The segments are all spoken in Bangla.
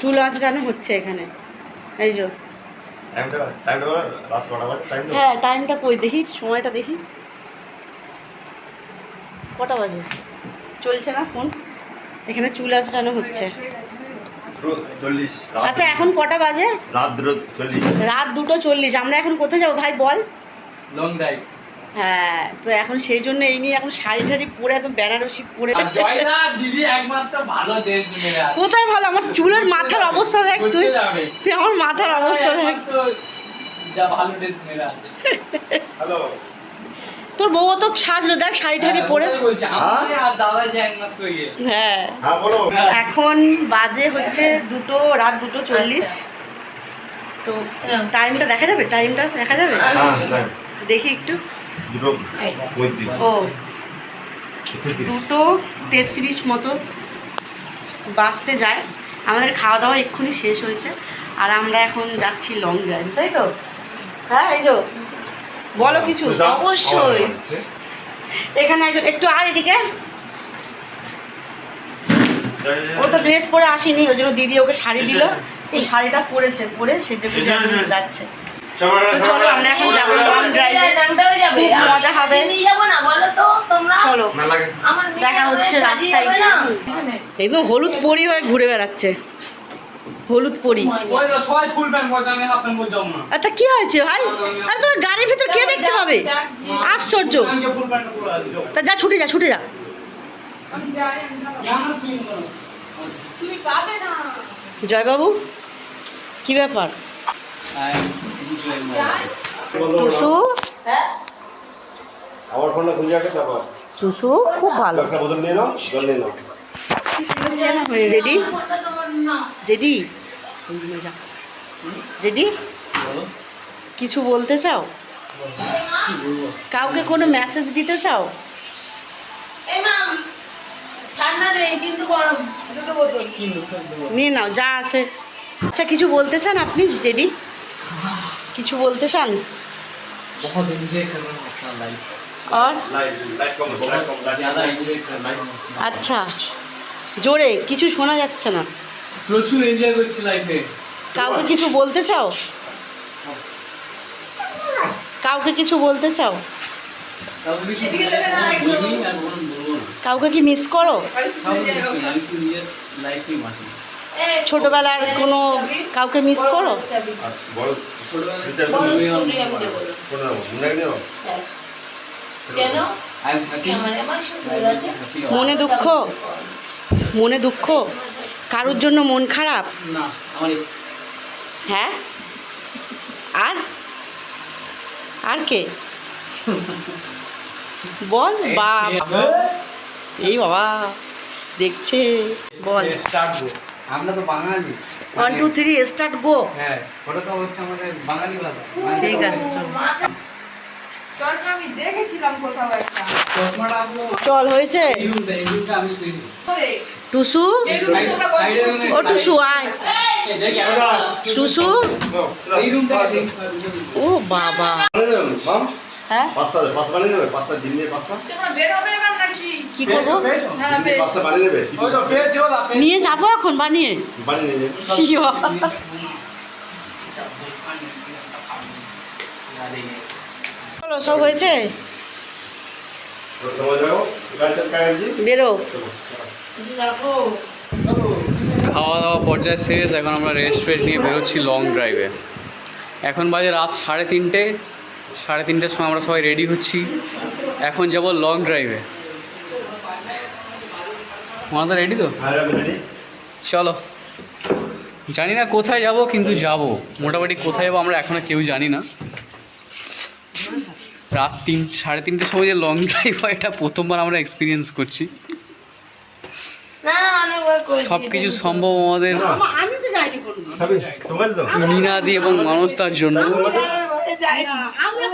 চুল আঁচড়ানো হচ্ছে এখানে? এই যে। টাইমটা টাইমটা রাত কটা বাজে? টাইম হ্যাঁ টাইমটা কই? দেখি সময়টা দেখি। কটা বাজে? চলছে না ফোন? এখানে চুল আঁচড়ানো হচ্ছে? আচ্ছা এখন কটা বাজে? রাত দুটো চল্লিশ। রাত দুটো চল্লিশ আমরা এখন কোথায় যাব? ভাই বল। লং ড্রাইভ হ্যাঁ তো এখন সেই জন্য এই নিয়ে এখন শাড়ি টাড়ি পরে একদম বেনারসি পরে দিদি একমাত্র ভালো দেশ কোথায় ভালো? আমার চুলের মাথার অবস্থা দেখ তুই। তুই আমার মাথার অবস্থা দেখ। যা ভালো ড্রেস মেরে আছে। হ্যালো। তোর বউ তো সাজলো দেখ শাড়ি টাড়ি হ্যাঁ, পরে। ওটাই বলছি আমি আর দাদা যে একমাত্র ইয়ে। হ্যাঁ। হ্যাঁ এখন বাজে হচ্ছে দুটো রাত দুটো চল্লিশ। তো টাইমটা দেখা যাবে? টাইমটা দেখা যাবে? হ্যাঁ। দেখি একটু। দুটো ও। দুটো তেত্রিশ মতো বাঁচতে যায়। আমাদের খাওয়া দাওয়া এক্ষুনি শেষ হয়েছে। আর আমরা এখন যাচ্ছি লং ড্রাইভ তাই তো? হ্যাঁ এই যো। বলো কিছু। অবশ্যই। এখানে একজন একটু আয় এদিকে। ও তো ড্রেস পরে আসেনি ওই জন্য দিদি ওকে শাড়ি দিল। এই শাড়িটা পরেছে পরে সেজে গুজে এখন যাচ্ছে। তো চলো আমরা এখন যাব। লং ড্রাইভে খুব মজা হবে। নিয়ে যাব না বলো তো তোমরা? চলো। দেখা হচ্ছে রাস্তায়। হলুদ পরি হয়ে ঘুরে বেড়াচ্ছে। হলুদ পরি। না আচ্ছা কি হয়েছে ভাই? আরে তোর গাড়ির ভিতর কে দেখতে পাবে? আশ্চর্য। তা যা ছুটে যা ছুটে যা। জয়বাবু কি ব্যাপার। টুসু? আমার ফোনটা খুঁজে রাখে তারপর। টুসু খুব ভালো। একটা বোতল নিয়ে নাও জল নিয়ে নাও। জেডি জেডি জেডি কিছু বলতে চাও? কাউকে কোনো মেসেজ দিতে চাও? নিয়ে নাও যা আছে। আচ্ছা কিছু বলতে চান আপনি? জেডি কিছু বলতে চান? আর? আচ্ছা। জোরে কিছু শোনা যাচ্ছে না। প্রচুর এনজয় করছি লাইফে কাউকে কিছু বলতে চাও? কাউকে কিছু বলতে চাও? কাউকে কি মিস করো? ছোটবেলার কোনো কাউকে মিস করো? মনে হ্যাঁ। মনে দুঃখ? মনে দুঃখ? কারোর জন্য মন খারাপ? না আমার ex। হ্যাঁ? আর? আর কে? বল বা এই বাবা দেখছে। বল। আমরা তো Bangali. One two three start go হ্যাঁ ওটা তো হচ্ছে আমাদের বাঙালি ভাষা। ঠিক আছে চল। চলটা আমি দেখেছিলাম কোথাও একটা। চশমাটা আপনি চল হয়েছে। টুসু? করছ। ও টুসু আয়। এই দেখ ক্যামেরা টুসু? ও বাবা। হ্যাঁ? পাস্তা দে পাস্তা বানিয়ে নেবে পাস্তা ডিম দিয়ে পাস্তা? তোমরা বের হবে এবার? কি করব? হ্যাঁ নিয়ে যাব এখন বানিয়ে। চলো সব হয়েছে? তোমার যাও গাড়ি চাপ কাগজি বেরো। খাওয়া দাওয়া পর্যায়ে শেষ এখন আমরা রেস্ট ফেস্ট নিয়ে বেরোচ্ছি লং ড্রাইভে এখন বাজে রাত সাড়ে তিনটে সাড়ে তিনটের সময় আমরা সবাই রেডি হচ্ছি। এখন যাব লং ড্রাইভে মাথা রেডি তো? হ্যাঁ চলো। জানি না কোথায় যাব কিন্তু যাব। মোটামুটি কোথায় যাব আমরা এখনও কেউ জানি না। রাত তিন সাড়ে তিনটের সময় যে লং ড্রাইভ হয় এটা প্রথমবার আমরা এক্সপিরিয়েন্স করছি। না সব কিছু সম্ভব আমাদের আমি তো যাইনি কোনোদিন। খাবি মিনাদি এবং মানুষতার জন্য। আমরা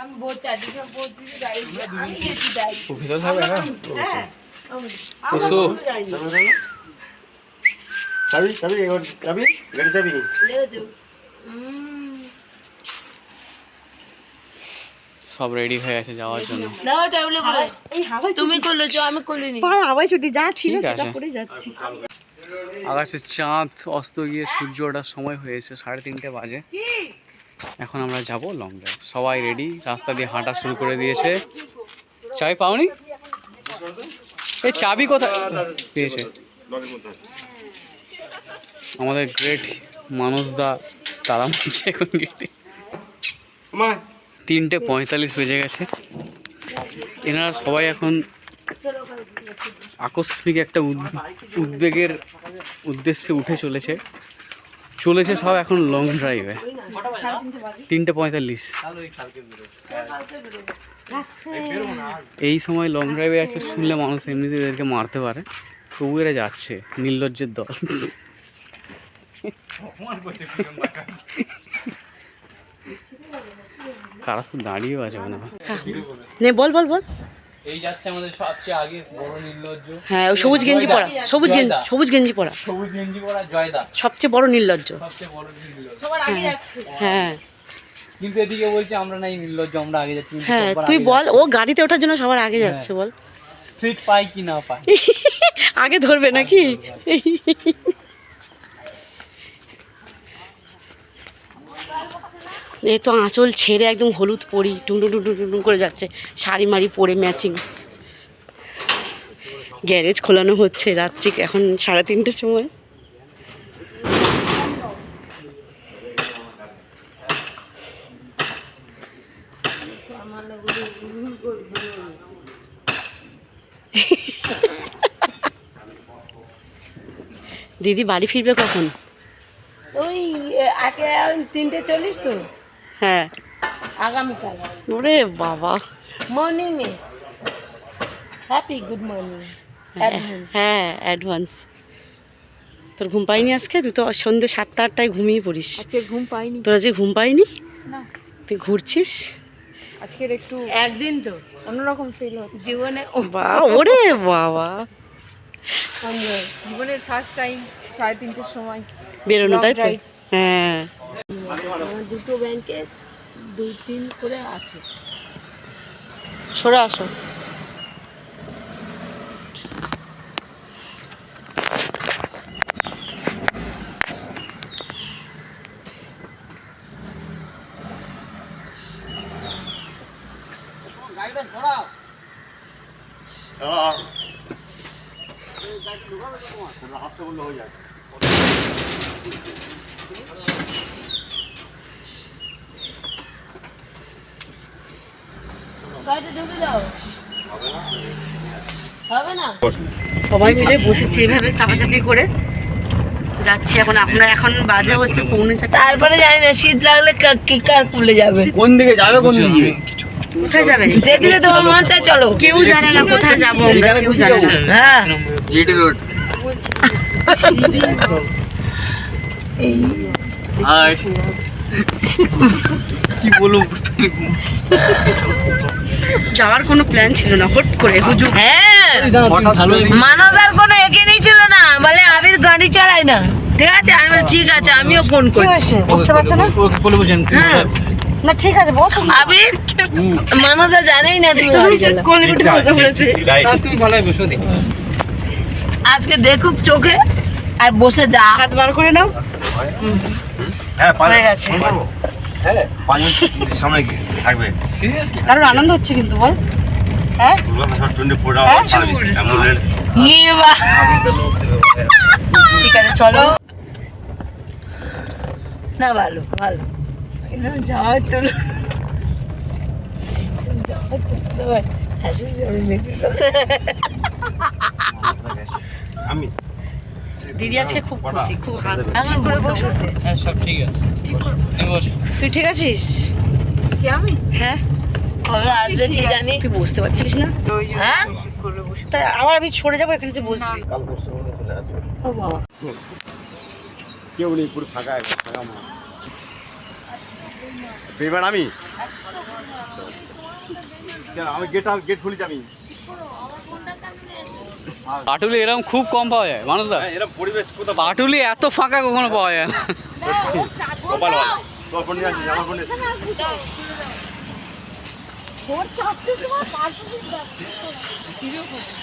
আমি ভোর চারটের সময় পৌঁছেছি গাড়ি আমি গেছি ড্রাইভ ভিতরে থাকবে না? হ্যাঁ তো চাবি চাবি। চাবি গাড়ি চাবি সব রেডি হয়ে গেছে যাওয়ার জন্য। দাও টেবিলে পড়ে এই হাওয়াই তুমি করলেছো আমি করিনি পাড়া হাওয়াই ছুটি যা ছিল সেটা। পরে যাচ্ছি। আকাশে চাঁদ অস্ত গিয়ে সূর্য ওঠার সময় হয়েছে সাড়ে তিনটে বাজে। এখন আমরা যাব লং ড্রাইভ সবাই রেডি রাস্তা দিয়ে হাঁটা শুরু করে দিয়েছে। চাবি পাওনি? এই চাবি কোথায়? পেয়েছে। আমাদের গ্রেট মানুষদা তারা মারছে এখন গেটে তিনটে পঁয়তাল্লিশ বেজে গেছে। এনারা সবাই এখন আকস্মিক একটা উদ- উদ্বেগের উদ্দেশ্যে উঠে চলেছে। চলেছে সব এখন লং ড্রাইভে তিনটে পঁয়তাল্লিশ। এই সময় লং ড্রাইভে আছে, শুনলে মানুষ এমনিতে এদেরকে মারতে পারে। তবু এরা যাচ্ছে, নির্লজ্জের দল। কারা শুধু দাঁড়িয়েও আছে মনে বল বল বল। এই যাচ্ছে আমাদের সবচেয়ে আগে বড় নির্লজ্জ। হ্যাঁ ও সবুজ গেঞ্জি পরা সবুজ গেঞ্জি সবুজ গেঞ্জি পরা। সবুজ গেঞ্জি পরা জয়দা। সবচেয়ে বড় নির্লজ্জ। সবচেয়ে বড় নির্লজ্জ। সবার আগে যাচ্ছে। হ্যাঁ। কিন্তু এদিকে বলছে আমরা নাই নির্লজ্জ আমরা আগে যাচ্ছি হ্যাঁ তুই বল ও গাড়িতে ওঠার জন্য সবার আগে যাচ্ছে বল। সিট পাই কি না পাই। আগে ধরবে নাকি? এই তো আঁচল ছেড়ে একদম হলুদ পরি টুনটুন টুনটুন টুনটুন করে যাচ্ছে। শাড়ি মাড়ি পরে ম্যাচিং গ্যারেজ খোলানো হচ্ছে রাত্রি এখন সাড়ে তিনটের সময়। দিদি বাড়ি ফিরবে কখন? ওই এ, তিনটে চল্লিশ তো। হ্যাঁ। আগামীকাল। ওরে বাবা। মর্নিং মে হ্যাপি গুড মর্নিং হ্যাঁ অ্যাডভান্স তোর ঘুম পাইনি আজকে? তুই তো সন্ধ্যে সাতটা আটটায় ঘুমিয়ে পড়িস। আজকে ঘুম পাইনি। তোরা যে ঘুম পাইনি? না। তুই ঘুরছিস? আজকের একটু একদিন তো অন্যরকম ফিল হচ্ছে। জীবনে ওরে বাবা। জীবনের ফার্স্ট টাইম সাড়ে তিনটের সময় বেরোনো তাই হ্যাঁ। আমার দুটো ব্যাংকে দুই তিন করে আছে। সরে আসো। হাসতে বললে হয়ে যায় গাড়িটা ঢুকে দাও হবে না সবাই মিলে বসেছি এভাবে চাপাচাপি করে। যাচ্ছি এখন আপনার এখন বাজে হচ্ছে পৌনে চারটা। তারপরে জানি না শীত লাগলে কা- কার খুলে যাবে? কোন দিকে যাবে কোন দিকে কোথায় মন চায় চলো। কেউ জানে না কোথায় যাব আমরা কেউ জানে না। হ্যাঁ। GT road. হাই কি বলব যাওয়ার কোনো প্ল্যান ছিল না হট করে হুজুর। হ্যাঁ। মানদার কোনো এগিয়ে ছিল না। বলে আবির গাড়ি চালায় না। ঠিক আছে? আমি ঠিক আছে আমিও ফোন করছি। বুঝতে পারছে না? বলে বুঝেন হ্যাঁ। না ঠিক আছে বসো। আবির মানদা জানেই না তুমি গাড়ি চালাও। কোলে বসে পড়েছে? রাইট। তুমি ভালো বসো দেখি। আজকে দেখুক চোখে আর বসে যা। হাত বার করে নাও। হ্যাঁ হয়ে গেছে। পাঁচ মিনিট সামনে থাকবে। আনন্দ হচ্ছে কিন্তু বল। হ্যাঁ? হ্যাঁ, ইয়ে। ঠিক আছে চলো। না ভালো ভালো। যাওয়ার তো যাওয়ার তো শাশুড়ি যাবে নাকি? আমি দিদি আজকে খুব খুশি খুব হাসছে। আমার করে বসো। হ্যাঁ সব ঠিক আছে। তুমি বসো। তুই ঠিক আছিস? কি আমি? হ্যাঁ। কবে আসবে কি জানি। তুই বুঝতে পারছিস না? হ্যাঁ? তাই আবার আমি সরে যাব এখানে যে বসবি। কাল পরশুর মধ্যে চলে আসবে। ও বাবা। কেউ নেই পুরো ফাঁকা আমি গেট গেট খুলেছি আমি। পাটুলি এরকম খুব কম পাওয়া যায় হ্যাঁ এরকম পরিবেশ কোথাও পাটুলি এত ফাঁকা কখনো পাওয়া যায় না।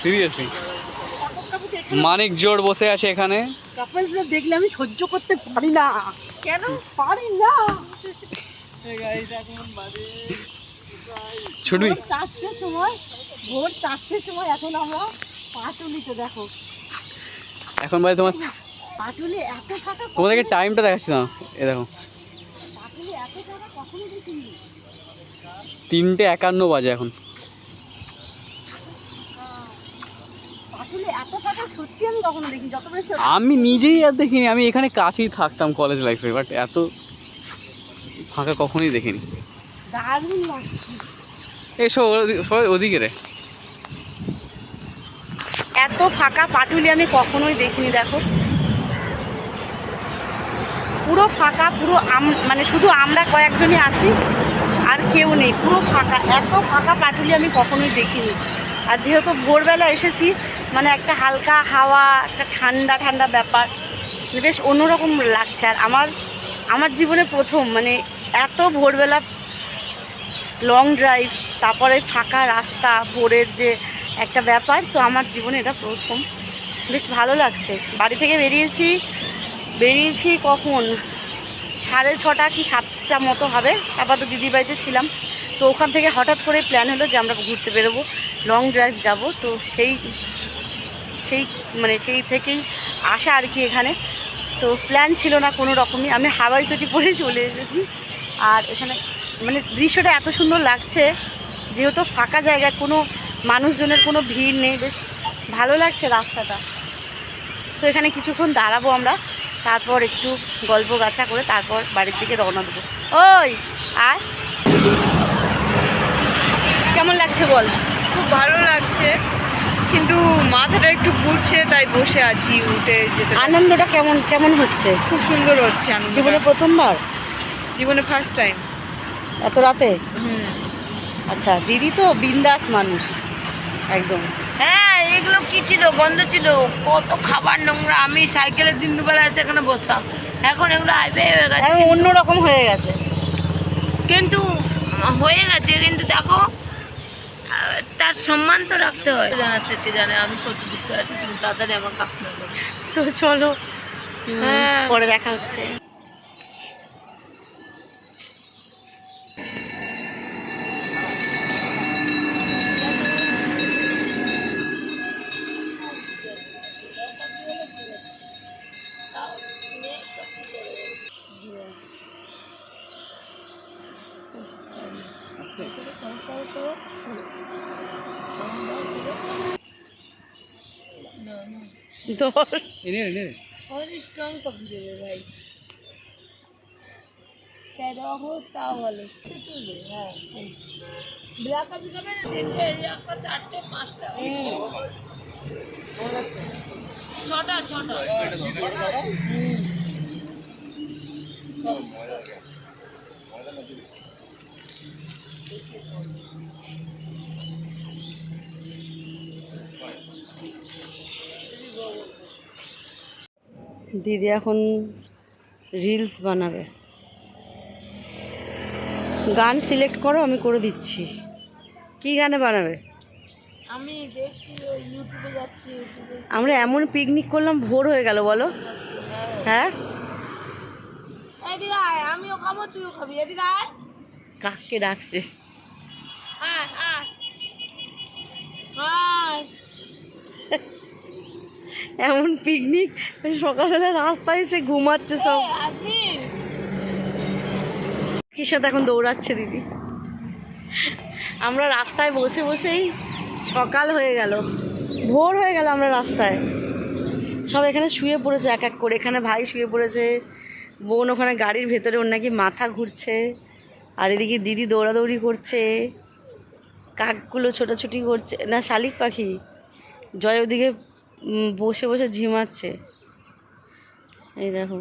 সিরিয়াসলি মানিক জোড় বসে আছে এখানে। কাপলসদের দেখলে আমি সহ্য করতে পারি না। কেন? পারি না। ছুটবি। চারটের সময় ভোর চারটের সময় এখন আমরা পাটুলিতে দেখো। এখন ভাই তোমার পাটুলি এত ফাঁকা তোমাদেরকে টাইমটা দেখাচ্ছি না। এ দেখো। পাটুলি এত ফাঁকা কখনো দেখিনি। তিনটে একান্ন বাজে এখন। পাটুলি সত্যি আমি নিজেই আর দেখিনি। আমি এখানে কাছেই থাকতাম কলেজ লাইফে বাট এত ফাঁকা কখনোই দেখিনি। এসো সবাই ওদিকে রে। এত ফাঁকা পাটুলি আমি কখনোই দেখিনি, দেখো। পুরো ফাঁকা, পুরো আম মানে শুধু আমরা কয়েকজনই আছি, আর কেউ নেই, পুরো ফাঁকা, এত ফাঁকা পাটুলি আমি কখনোই দেখিনি। আর যেহেতু ভোরবেলা এসেছি মানে একটা হালকা হাওয়া, একটা ঠান্ডা ঠান্ডা ব্যাপার মানে বেশ অন্যরকম লাগছে। আর আমার আমার জীবনে প্রথম মানে এত ভোরবেলা লং ড্রাইভ তারপরে ফাঁকা রাস্তা, ভোরের যে একটা ব্যাপার, তো আমার জীবনে এটা প্রথম। বেশ ভালো লাগছে। বাড়ি থেকে বেরিয়েছি বেরিয়েছি কখন? সাড়ে ছটা কি সাতটা মতো হবে, আপাতত দিদির বাড়িতে ছিলাম। তো ওখান থেকে হঠাৎ করে প্ল্যান হলো যে আমরা ঘুরতে বেরোবো লং ড্রাইভ যাব। তো সেই সেই মানে সেই থেকেই আসা আর কি এখানে। তো প্ল্যান ছিল না কোনো রকমই। আমি হাওয়াই চটি পরে চলে এসেছি। আর এখানে মানে দৃশ্যটা এত সুন্দর লাগছে, যেহেতু ফাঁকা জায়গা কোনো মানুষজনের কোনো ভিড় নেই বেশ ভালো লাগছে রাস্তাটা। তো এখানে কিছুক্ষণ দাঁড়াবো আমরা তারপর একটু গল্প গাছা করে তারপর বাড়ির দিকে রওনা দেবো। ওই আর কেমন লাগছে বল? খুব ভালো লাগছে কিন্তু মাথাটা একটু ঘুরছে তাই বসে আছি উঠে যেতে আনন্দটা কেমন কেমন হচ্ছে? খুব সুন্দর হচ্ছে আনন্দ জীবনে প্রথমবার? জীবনে ফার্স্ট টাইম এত রাতে? হুম। আচ্ছা দিদি তো বিন্দাস মানুষ। একদম। হ্যাঁ এগুলো কি ছিল? গন্ধ ছিল। কত খাবার নোংরা। আমি সাইকেলের দিন দুবেলা সেখানে বসতাম। এখন এগুলো হাইবে হয়ে গেছে। এখন অন্যরকম হয়ে গেছে। কিন্তু হয়ে গেছে। কিন্তু দেখো তার সম্মান তো রাখতে হয়। জানাচ্ছে কে জানে আমি কত দুঃখে আছি কিন্তু তাড়াতাড়ি আমাকে আপনার তো চলো হ্যাঁ। পরে দেখা হচ্ছে। ধর এনে এনে और स्ट्रॉन्ग कप देवे भाई चाहे रहो ताव वाले হ্যাঁ ব্ল্যাক কপি খাবে না তিনটে একটা চারটে পাঁচটা ছটা ছটা দিদি এখন রিলস বানাবে। গান সিলেক্ট করো আমি করে দিচ্ছি। কি গানে বানাবে? আমি দেখছি ইউটিউবে যাচ্ছি আমরা এমন পিকনিক করলাম ভোর হয়ে গেল বলো। হ্যাঁ? আমিও খাব তুইও খাবি। এদিকে আয়। কাককে ডাকছে। আয় আয়। আয়। এমন পিকনিক সকালবেলা রাস্তায় এসে ঘুমাচ্ছে সব। কির সাথে এখন দৌড়াচ্ছে দিদি? আমরা রাস্তায় বসে বসেই সকাল হয়ে গেল। ভোর হয়ে গেল আমরা রাস্তায়। সব এখানে শুয়ে পড়েছে এক এক করে। এখানে ভাই শুয়ে পড়েছে। বোন ওখানে গাড়ির ভেতরে, ওর নাকি মাথা ঘুরছে। আর এদিকে দিদি দৌড়াদৌড়ি করছে। কাকগুলো ছোটাছুটি করছে। না, শালিক পাখি। জয় ওদিকে বসে বসে ঝিমাচ্ছে। এই দেখো।